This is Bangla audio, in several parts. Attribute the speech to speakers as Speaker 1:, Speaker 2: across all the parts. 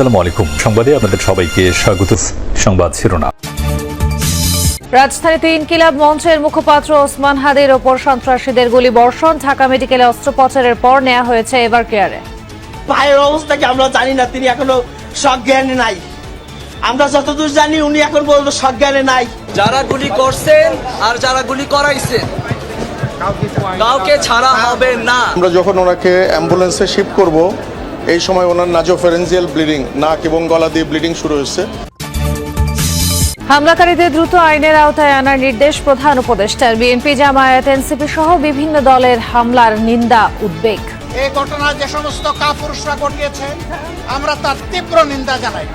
Speaker 1: আসসালামু আলাইকুম। সংবাদে আপনাদের সবাইকে স্বাগত। সংবাদ শিরোনাম।
Speaker 2: রাজধানীতে ইনকিলাব মঞ্চের মুখপাত্র ওসমান হাদির ওপর সন্ত্রাসীদের গুলি বর্ষণ। ঢাকা মেডিকেলে অস্ত্রোপচারের পর নেওয়া হয়েছে এবার কেয়ারে।
Speaker 3: পায়ের অবস্থা কি আমরা জানি না তিনি এখনও সজ্ঞানে নাই। আমরা যতদূর জানি উনি এখন পর্যন্ত সজ্ঞানে নাই।
Speaker 4: যারা গুলি করছেন আর যারা গুলি করাইছেন কাউকে ছাড়া হবে না।
Speaker 5: আমরা যখন ওনাকে অ্যাম্বুলেন্সে শিফট করব এই সময় ওনার নাজোফেরেন্সিয়াল ব্লিডিং নাক এবং গলা দিয়ে ব্লিডিং শুরু হয়েছে।
Speaker 2: হামলাকারীদের দ্রুত আইনের আওতায় আনার নির্দেশ প্রধান উপদেষ্টার। বিএনপি জামায়াত এনসিপি সহ বিভিন্ন দলের হামলার নিন্দা উদ্বেগ।
Speaker 6: এই ঘটনা যে সমস্ত কাপুরুষরা ঘটিয়েছে আমরা তার তীব্র নিন্দা জানাই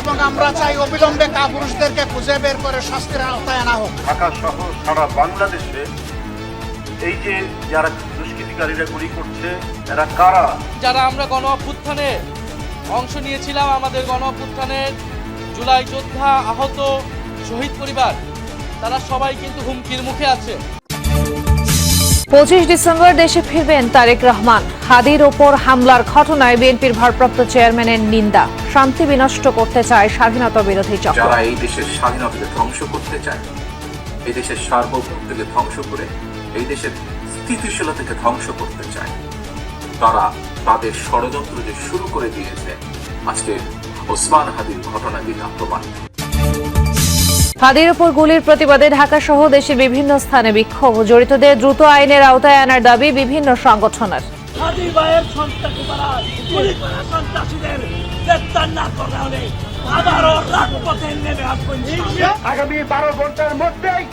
Speaker 6: এবং আমরা চাই অবিলম্বে কাপুরুষদেরকে খুঁজে বের করে শাস্তির আওতায় আনা হোক।
Speaker 7: ঢাকা সহ সারা বাংলাদেশে এই যে যারা দুষ্কৃতিকারীরা গুলি করছে এরা কারা?
Speaker 8: যারা আমরা গণ অভ্যুত্থানে অংশ নিয়েছিলাম আমাদের গণ অভ্যুত্থানের জুলাই যোদ্ধা আহত শহীদ পরিবার তারা সবাই কিন্তু হুমকির মুখে আছে।
Speaker 2: পঁচিশ ডিসেম্বর দেশে ফিরবেন তারেক রহমান। হাদির ওপর হামলার ঘটনায় বিএনপির ভারপ্রাপ্ত চেয়ারম্যানের নিন্দা। শান্তি বিনষ্ট করতে চায় স্বাধীনতা বিরোধী চক্র।
Speaker 9: যারা এই দেশের স্বাধীনতাকে ধ্বংস করতে চায় এই দেশের সার্বভৌমত্বকে ধ্বংস করে এই দেশের স্থিতিশীলতাকে ধ্বংস করতে চায়। তারা তাদের ষড়যন্ত্র যে শুরু করে দিয়েছে আজকে ওসমান হাদির ঘটনা দিন প্রমাণ
Speaker 2: হাদির ওপর গুলির প্রতিবাদে ঢাকা সহ দেশের বিভিন্ন স্থানে বিক্ষোভ। জড়িতদের দ্রুত আইনের আওতায় আনার দাবি বিভিন্ন সংগঠনের।
Speaker 6: আগামী বারো ঘণ্টার মধ্যেই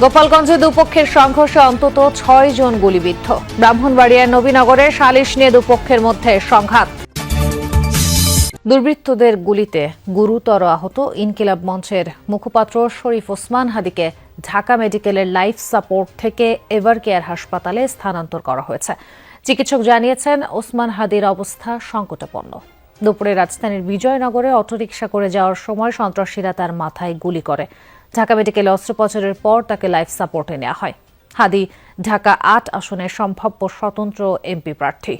Speaker 2: গোপালগঞ্জে দুপক্ষের সংঘর্ষে অন্তত ছয় জন গুলিবিদ্ধ। ব্রাহ্মণবাড়িয়ার নবীনগরে সালিশ নিয়ে দুপক্ষের মধ্যে সংঘাত। দুর্বৃত্তদের গুলিতে গুরুতর আহত ইনকিলাব মঞ্চের মুখপাত্র শরীফ ওসমান হাদিকে ঢাকা মেডিকেলের লাইফ সাপোর্ট থেকে এভার কেয়ার হাসপাতালে স্থানান্তর করা হয়েছে। চিকিৎসক জানিয়েছেন, ওসমান হাদির অবস্থা সংকটাপন্ন দুপুরে রাজধানীর বিজয়নগরে অটোরিকশা করে যাওয়ার সময় সন্ত্রাসীরা তার মাথায় গুলি করে। ঢাকা মেডিকেলে অস্ত্রোপচারের পর তাকে লাইফ সাপোর্টে নেওয়া হয়। হাদি ঢাকা আট আসনের সম্ভাব্য স্বতন্ত্র এমপি প্রার্থী।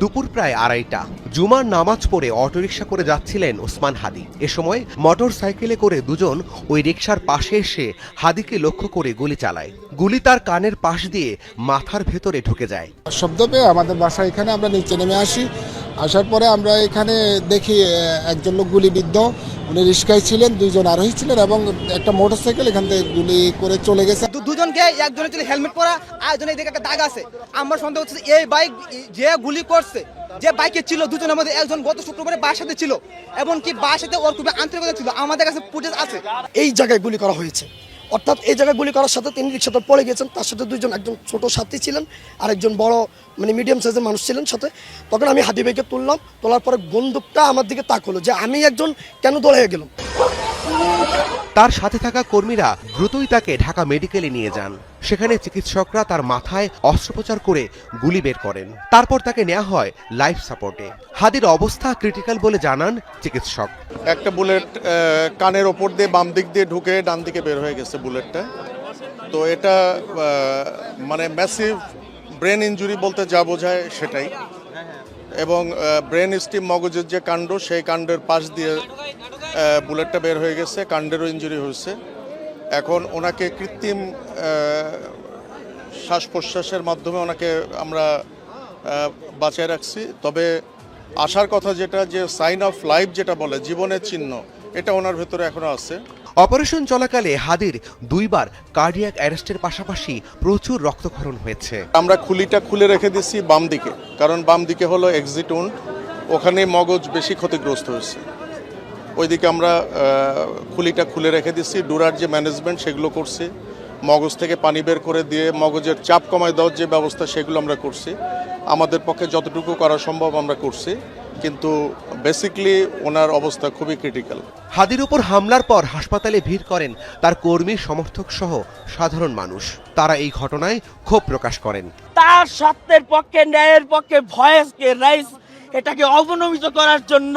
Speaker 10: দুপুর প্রায় আড়াইটা। জুমার নামাজ পড়ে অটোরিকশা করে যাচ্ছিলেন ওসমান হাদি। এ সময় মোটর সাইকেলে করে দুজন ওই রিকশার পাশে এসে হাদিকে লক্ষ্য করে গুলি চালায়। গুলি তার কানের পাশ দিয়ে মাথার ভেতরে ঢুকে যায়।
Speaker 6: শব্দ পেয়ে আমাদের বাসা এখানে আমরা নিচে নেমে আসি। আসার পরে আমরা এখানে দেখি একজন লোক গুলিবিদ্ধ। উনি রিস্কায় ছিলেন দুইজন আরোহী ছিলেন এবং একটা মোটরসাইকেল এখান থেকে গুলি করে চলে গেছে।
Speaker 4: দুজনকে একজনের ছিল হেলমেট পরা আর একজনের দিকে একটা দাগ আছে। আমার সন্দেহ হচ্ছে এই বাইক যে গুলি করছে যে বাইকে ছিল দুজনের মধ্যে একজন গত শুক্রবারে বাসাতে ছিল। এবং কি বাসাতে ওর খুবই আন্তরিকতা ছিল আমাদের কাছে ফুটেজ আছে।
Speaker 3: এই জায়গায় গুলি করা হয়েছে। অর্থাৎ এই জায়গায় গুলি করার সাথে তিনি রিক্সাতে পড়ে গেছেন তার সাথে দুজন একজন ছোট সাথী ছিলেন আর একজন বড় মানে মিডিয়াম সাইজের মানুষ ছিলেন সাথে। তখন আমি হাতি ভাইকে তুললাম, তোলার পরে বন্দুকটা আমার দিকে তাক হলো যে আমি একজন কেন দৌড়ে গেলাম?
Speaker 10: তার সাথে থাকা কর্মীরা দ্রুতই তাকে ঢাকা মেডিকেলে নিয়ে যান। সেখানে চিকিৎসকরা তার মাথায় অস্ত্রোপচার করে গুলি বের করেন। তারপর তাকে নেওয়া হয় লাইফ সাপোর্টে। হাদির অবস্থা ক্রিটিক্যাল বলে জানান চিকিৎসক।
Speaker 5: একটা বুলেট কানের ওপর দিয়ে বাম দিক দিয়ে ঢুকে ডান দিকে বের হয়ে গেছে বুলেটটা। তো এটা মানে ম্যাসিভ ব্রেন ইনজুরি বলতে যা বোঝায় সেটাই। এবং ব্রেন স্টিম মগজের যে কাণ্ড, সেই কাণ্ডের পাশ দিয়ে বুলেটটা বের হয়ে গেছে কাণ্ডেরও ইনজুরি হয়েছে। এখন ওনাকে কৃত্রিম শ্বাস প্রশ্বাসের মাধ্যমে ওনাকে আমরা বাঁচায় রাখছি। তবে আসার কথা যেটা যে সাইন অফ লাইফ যেটা বলে জীবনের চিহ্ন এটা ওনার ভেতরে এখনও আছে।
Speaker 10: অপারেশন চলাকালে হাদির দুইবার কার্ডিয়াক অ্যারেস্টের পাশাপাশি প্রচুর রক্তক্ষরণ হয়েছে।
Speaker 5: আমরা খুলিটা খুলে রেখে দিছি বাম দিকে কারণ বাম দিকে হলো এক্সিট উন্ড ওখানে মগজ বেশি ক্ষতিগ্রস্ত হয়েছে। ওইদিকে আমরা খুলিটা খুলে রেখে দিচ্ছি। ডুরার যে ম্যানেজমেন্ট সেগুলো করছি। মগজ থেকে পানি বের করে দিয়ে মগজের চাপ কমায় দেওয়ার যে ব্যবস্থা সেগুলো আমরা করছি। আমাদের পক্ষে যতটুকু করা সম্ভব আমরা করছি। কিন্তু বেসিকলি ওনার অবস্থা খুবই ক্রিটিক্যাল
Speaker 10: হাদির উপর হামলার পর হাসপাতালে ভিড় করেন তার কর্মী সমর্থক সহ সাধারণ মানুষ। তারা এই ঘটনায় ক্ষোভ প্রকাশ করেন।
Speaker 3: তার সত্যের পক্ষে ন্যায়ের পক্ষে ভয়েসকে রাইস এটাকে অবনমিত করার জন্য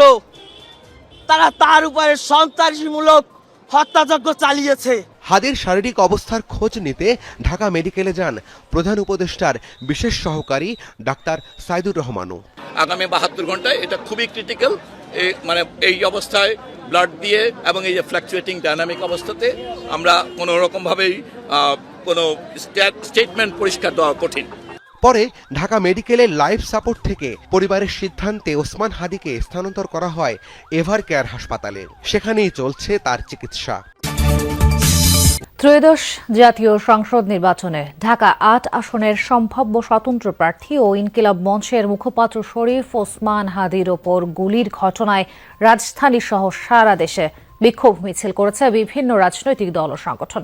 Speaker 3: তারা তার উপরে সন্ত্রাসীমূলক
Speaker 11: হত্যাযজ্ঞ চালিয়েছে।
Speaker 10: হাদির শারীরিক অবস্থার খোঁজ নিতে ঢাকা মেডিকেলে যান প্রধান উপদেষ্টার বিশেষ সহকারী ডাক্তার সাইদুর রহমানও।
Speaker 12: আগামী বাহাত্তর ঘন্টায় এটা খুবই ক্রিটিক্যাল মানে এই অবস্থায় ব্লাড দিয়ে এবং এই যে ফ্ল্যাকচুয়েটিং ডাইনামিক অবস্থাতে আমরা কোনো রকমভাবেই আহ, কোনো স্টেটমেন্ট পরিষ্কার দেওয়া কঠিন।
Speaker 10: পরে ঢাকা মেডিকেলের লাইফ সাপোর্ট থেকে পরিবারের সিদ্ধান্তে ওসমান হাদিকে স্থানান্তর করা হয় এভার কেয়ার হাসপাতালে। সেখানেই চলছে তার চিকিৎসা।
Speaker 2: ত্রয়োদশ জাতীয় সংসদ নির্বাচনে ঢাকা আট আসনের সম্ভাব্য স্বতন্ত্র প্রার্থী ও ইনকিলাব মঞ্চের মুখপাত্র শরীফ ওসমান হাদির ওপর গুলির ঘটনায় রাজধানী সহ সারা দেশে বিক্ষোভ মিছিল করেছে বিভিন্ন রাজনৈতিক দল ও সংগঠন।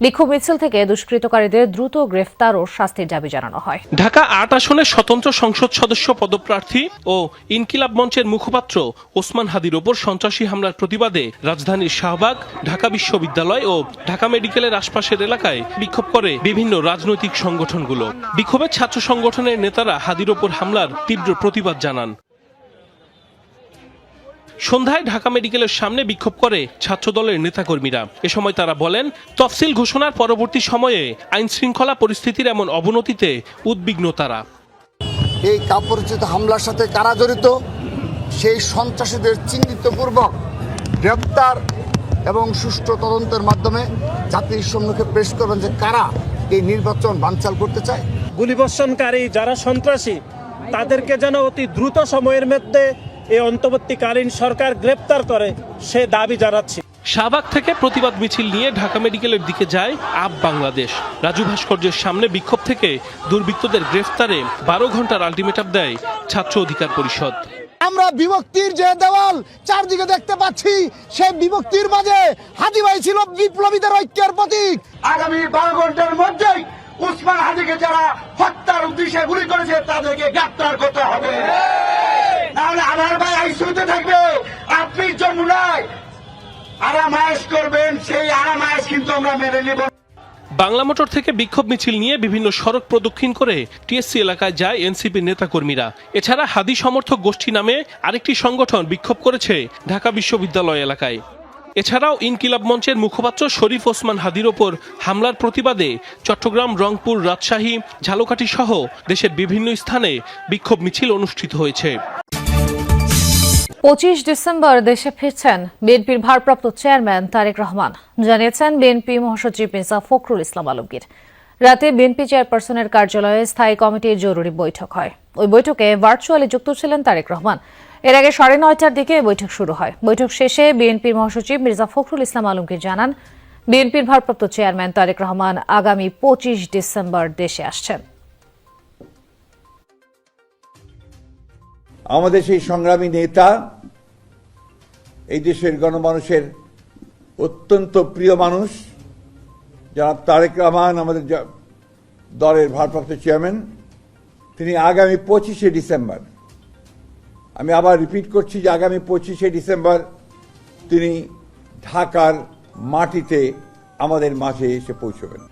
Speaker 2: বিক্ষোভ মিছিল থেকে দুষ্কৃতকারীদের দ্রুত গ্রেফতার ও শাস্তির দাবি জানানো হয়।
Speaker 13: ঢাকা আট আসনের স্বতন্ত্র সংসদ সদস্য পদপ্রার্থী ও ইনকিলাব মঞ্চের মুখপাত্র ওসমান হাদির ওপর সন্ত্রাসী হামলার প্রতিবাদে রাজধানীর শাহবাগ, ঢাকা বিশ্ববিদ্যালয় ও ঢাকা মেডিকেলের আশপাশের এলাকায় বিক্ষোভ করে বিভিন্ন রাজনৈতিক সংগঠনগুলো। বিক্ষোভের ছাত্র সংগঠনের নেতারা হাদির ওপর হামলার তীব্র প্রতিবাদ জানান। সন্ধ্যায় ঢাকা মেডিকেলের সামনে বিক্ষোভ করে ছাত্রদলের নেতাকর্মীরা। এ সময় তারা বলেন তফসিল ঘোষণার পরবর্তী সময়ে আইন শৃঙ্খলা পরিস্থিতির এমন অবনতিতে উদ্বিগ্ন তারা।
Speaker 6: এই কাপড়চিত হামলার সাথে কারা জড়িত? সেই সন্ত্রাসীদের চিহ্নিতপূর্বক গ্রেপ্তার এবং সুষ্ঠু তদন্তের মাধ্যমে জাতির সম্মুখে পেশ করবেন যে কারা এই নির্বাচন বানচাল করতে চায়।
Speaker 11: গুলিবর্ষণকারী যারা সন্ত্রাসী তাদেরকে যেন অতি দ্রুত সময়ের মধ্যে এই অন্তর্বর্তীকালীন সরকার গ্রেপ্তার করে সে দাবি জানাচ্ছি।
Speaker 13: শাহবাগ থেকে প্রতিবাদ মিছিল নিয়ে ঢাকা মেডিকেলের দিকে যায় আপ বাংলাদেশ। রাজু ভাস্কর্যের সামনে বিক্ষোভ থেকে দুর্বৃত্তদের গ্রেফতারে বারো ঘণ্টার আলটিমেটাম দেয় ছাত্র অধিকার পরিষদ।
Speaker 6: আমরা বিভক্তির যে দেওয়াল চারদিকে দেখতে পাচ্ছি সেই বিভক্তির মাঝে হাদি ভাই ছিল বিপ্লবীদের ঐক্যের প্রতীক।
Speaker 7: আগামী বারো ঘণ্টার মধ্যেই উসমান হাদিকে যারা হত্যার উদ্দেশ্যে গুলি করেছে, তাদেরকে গ্রেপ্তার করতে হবে। নাহলে আমার ভাই আইসিউতে থাকবে, আপনি জন্ম নয় আরাম করবেন, সেই আরাম আয়েস কিন্তু আমরা মেনে নেব।
Speaker 13: বাংলা মোটর থেকে বিক্ষোভ মিছিল নিয়ে বিভিন্ন সড়ক প্রদক্ষিণ করে টিএসসি এলাকায় যায় এনসিপির নেতাকর্মীরা। এছাড়া হাদি সমর্থক গোষ্ঠী নামে আরেকটি সংগঠন বিক্ষোভ করেছে ঢাকা বিশ্ববিদ্যালয় এলাকায়। এছাড়াও ইনকিলাব মঞ্চের মুখপাত্র শরীফ ওসমান হাদির ওপর হামলার প্রতিবাদে চট্টগ্রাম, রংপুর, রাজশাহী, ঝালকাঠি সহ দেশের বিভিন্ন স্থানে বিক্ষোভ মিছিল অনুষ্ঠিত হয়েছে।
Speaker 2: পঁচিশ ডিসেম্বর দেশে ফিরছেন বিএনপির ভারপ্রাপ্ত চেয়ারম্যান তারেক রহমান। জানিয়েছেন বিএনপি মহাসচিব মির্জা ফখরুল ইসলাম আলমগীর। রাতে বিএনপি চেয়ারপারসনের কার্যালয়ে স্থায়ী কমিটির জরুরি বৈঠক হয়। ওই বৈঠকে ভার্চুয়ালি যুক্ত ছিলেন তারেক রহমান। এর আগে সাড়ে নয়টার দিকে বৈঠক শুরু হয়। বৈঠক শেষে বিএনপির মহাসচিব মির্জা ফখরুল ইসলাম আলমগীর জানান, বিএনপির ভারপ্রাপ্ত চেয়ারম্যান তারেক রহমান আগামী পঁচিশ ডিসেম্বর দেশে আসছেন।
Speaker 7: আমাদের সেই সংগ্রামী নেতা, এই দেশের গণমানুষের অত্যন্ত প্রিয় মানুষ জনাব তারেক রহমান, আমাদের দলের ভারপ্রাপ্ত চেয়ারম্যান, তিনি আগামী পঁচিশে ডিসেম্বর, আমি আবার রিপিট করছি যে আগামী পঁচিশে ডিসেম্বর তিনি ঢাকার মাটিতে আমাদের মাঝে এসে পৌঁছবেন।